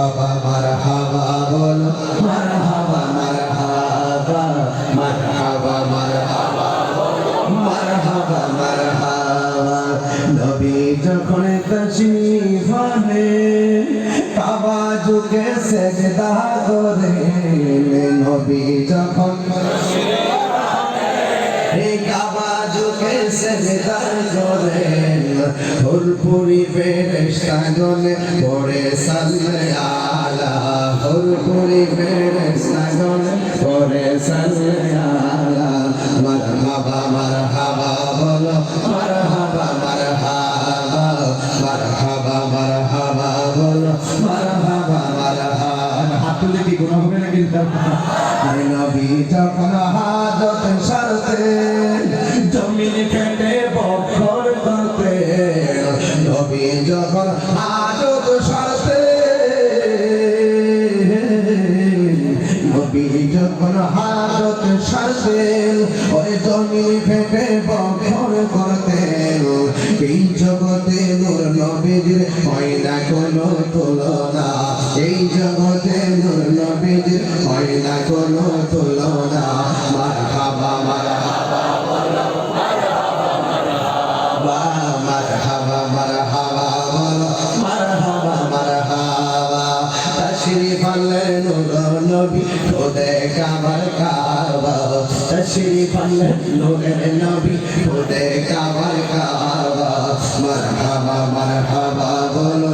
মারহাবা মারহাবা বলো মারহাবা মারহাবা মারহাবা মারহাবা মারহাবা মারহাবা নবী যখন তশরিফ কাবা যুগে সেজদা করে হুরপুরি ফেরেশতা গনে পড়ে সাল্লে আলা। হুরপুরি ফেরেশতা গনে পড়ে সাল্লে আলা। মারহাবা মারহাবা বলো মারহাবা মারহাবা। মারহাবা মারহাবা বলো মারহাবা মারহাবা। হাত তুলে কি গুনাহ হবে না কিন্তু নবী যখন হাজত সারতে জমিন যখন হাজত সারতেন ওই জমি ফেটে বক্ষণ করতেন এই জগতে নূর নবীর হয় না কোনো তুলনা এই জগতে নূর নবীর হয় না, কোনো তুলনা। আনলেন নূর নবী খোদে কাবার কাবা। তশরিফ আনলেন নূর নবী খোদে কাবার কাবা। মারহাবা মারহাবা বলো।